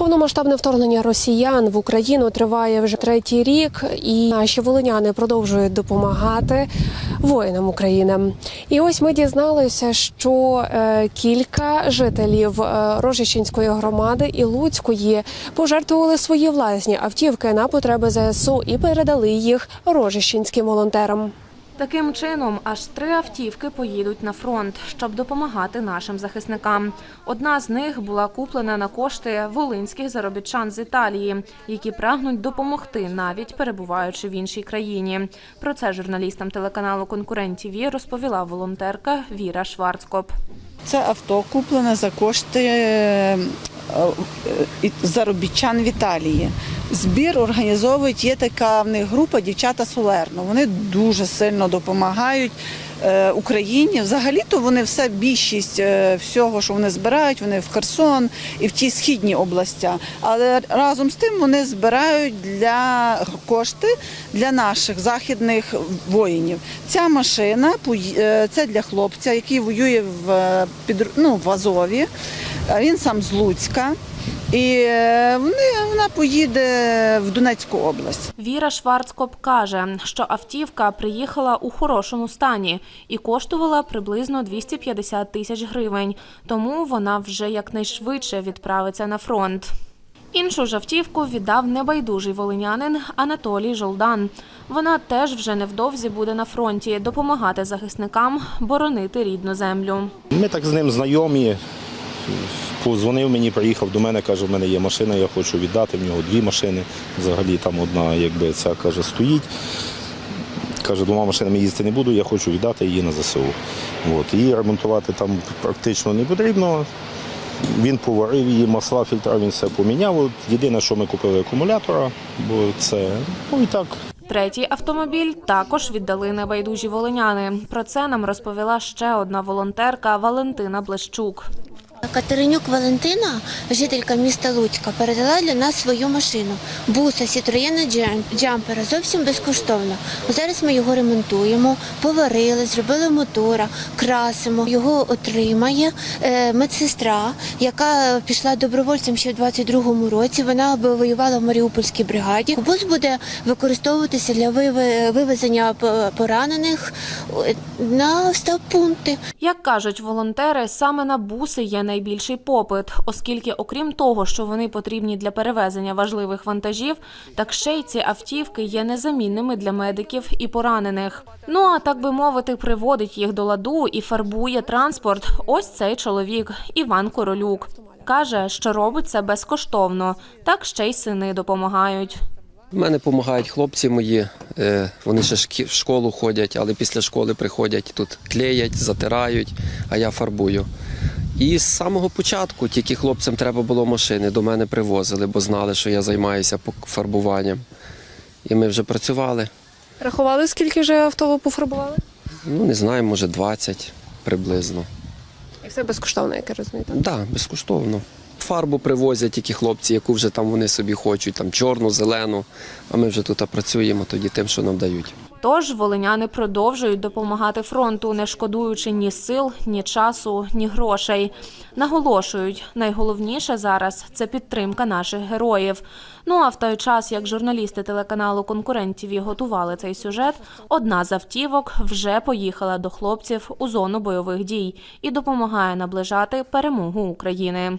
Повномасштабне вторгнення росіян в Україну триває вже третій рік, і наші волиняни продовжують допомагати воїнам України. І ось ми дізналися, що е, кілька жителів е, Рожищенської громади і Луцької пожертвували свої власні автівки на потреби ЗСУ і передали їх рожищенським волонтерам. Таким чином, аж три автівки поїдуть на фронт, щоб допомагати нашим захисникам. Одна з них була куплена на кошти волинських заробітчан з Італії, які прагнуть допомогти, навіть перебуваючи в іншій країні. Про це журналістам телеканалу Конкурент ТІВІ розповіла волонтерка Віра Шварцкоп. Це авто куплене за кошти е, е, заробітчан в Італії. Збір організовують, є така в них група дівчата Солерно. Вони дуже сильно допомагають е, Україні. Взагалі-то вони все більшість е, всього, що вони збирають, вони в Херсон і в ті східні області. Але разом з тим вони збирають для кошти для наших західних воїнів. Ця машина е, це для хлопця, який воює в, ну, в Азові. Він сам з Луцька. І е, вони, вона поїде в Донецьку область. Віра Шварцкоп каже, що автівка приїхала у хорошому стані і коштувала приблизно 250 тисяч гривень, тому вона вже якнайшвидше відправиться на фронт. Іншу ж автівку віддав небайдужий волинянин Анатолій Жолдан. Вона теж вже невдовзі буде на фронті допомагати захисникам боронити рідну землю. Ми так з ним знайомі. Позвонив мені, приїхав до мене, каже, в мене є машина, я хочу віддати. В нього дві машини. Взагалі там одна, якби ця каже, стоїть. Каже, двома машинами їздити не буду, я хочу віддати її на ЗСУ. От. Її ремонтувати там практично не потрібно. Він поварив її, масла, фільтра, він все поміняв. От Єдине, що ми купили акумулятора, бо це ну і так. Третій автомобіль також віддали небайдужі волиняни. Про це нам розповіла ще одна волонтерка Валентина Блещук. Катеринюк Валентина, жителька міста Луцька, передала для нас свою машину буса Сітроєна Джампера зовсім безкоштовно. Зараз ми його ремонтуємо, поварили, зробили мотора, красимо. Його отримає е, медсестра, яка пішла добровольцем ще в 22-му році. Вона воювала в Маріупольській бригаді. Бус буде використовуватися для вивезення поранених е, на стаб-пункти. Як кажуть волонтери, саме на буси є найбільший попит, оскільки, окрім того, що вони потрібні для перевезення важливих вантажів, так ще й ці автівки є незамінними для медиків і поранених. Ну а так би мовити, приводить їх до ладу і фарбує транспорт. Ось цей чоловік Іван Королюк. Каже, що робить це безкоштовно, так ще й сини допомагають. Мене допомагають хлопці мої. е, Вони ще в школу ходять, але після школи приходять тут клеять, затирають, а я фарбую. І з самого початку тільки хлопцям треба було машини. До мене привозили, бо знали, що я займаюся фарбуванням. І ми вже працювали. Рахували, скільки вже авто ви пофарбували? Ну, не знаю, може 20 приблизно. І все безкоштовно, як я розумію. Так, да, безкоштовно. Фарбу привозять тільки хлопці, яку вже там вони собі хочуть, там чорну, зелену. А ми вже тут працюємо тоді тим, що нам дають. Тож волиняни продовжують допомагати фронту, не шкодуючи ні сил, ні часу, ні грошей. Наголошують, найголовніше зараз це підтримка наших героїв. Ну а в той час, як журналісти телеканалу Конкурент ТІВІ готували цей сюжет, одна з автівок вже поїхала до хлопців у зону бойових дій і допомагає наближати перемогу України.